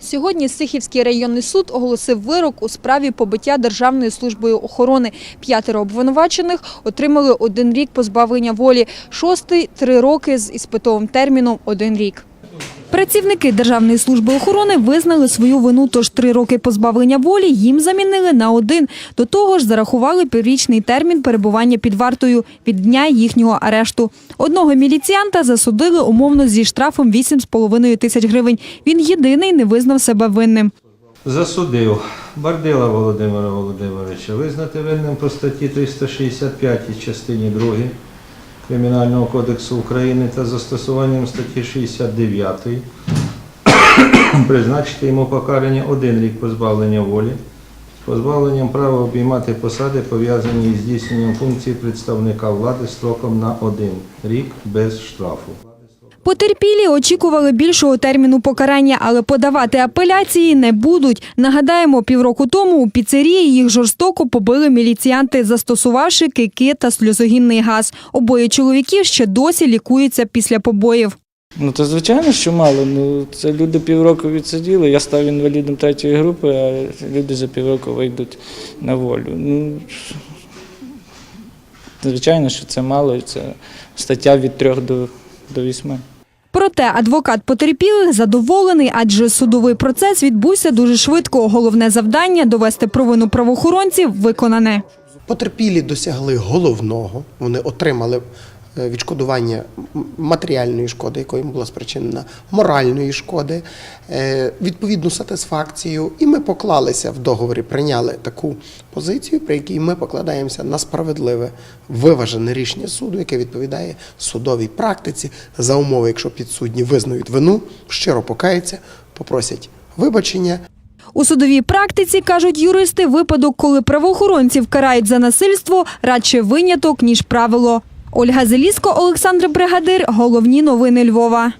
Сьогодні Сихівський районний суд оголосив вирок у справі побиття Державною службою охорони. П'ятеро обвинувачених отримали один рік позбавлення волі, шостий – три роки з іспитовим терміном – один рік. Працівники Державної служби охорони визнали свою вину, тож три роки позбавлення волі їм замінили на один. До того ж, зарахували піврічний термін перебування під вартою від дня їхнього арешту. Одного міліціянта засудили умовно зі штрафом 8,5 тисяч гривень. Він єдиний не визнав себе винним. Засудив Бардила Володимира Володимировича визнати винним по статті 365 частині 2 Кримінального кодексу України та застосуванням статті 69 призначити йому покарання один рік позбавлення волі з позбавленням права обіймати посади, пов'язані із здійсненням функції представника влади строком на один рік без штрафу. Потерпілі очікували більшого терміну покарання, але подавати апеляції не будуть. Нагадаємо, півроку тому у піцерії їх жорстоко побили міліціянти, застосувавши кийки та сльозогінний газ. Обоє чоловіків ще досі лікуються після побоїв. Ну, то звичайно, що мало. Ну, це люди півроку відсиділи. Я став інвалідом третьої групи, а люди за півроку вийдуть на волю. Ну, звичайно, що це мало, це стаття від трьох до, до вісьми. Проте адвокат потерпілих задоволений, адже судовий процес відбувся дуже швидко. Головне завдання довести провину правоохоронців виконане. Потерпілі досягли головного, вони отримали відшкодування матеріальної шкоди, якою була спричинена, моральної шкоди, е, відповідну сатисфакцію. І ми поклалися в договорі, прийняли таку позицію, при якій ми покладаємося на справедливе виважене рішення суду, яке відповідає судовій практиці за умови, якщо підсудні визнають вину, щиро покаються, попросять вибачення. У судовій практиці, кажуть юристи, випадок, коли правоохоронців карають за насильство, радше виняток, ніж правило. Ольга Зеліско, Олександр Бригадир. Головні новини Львова.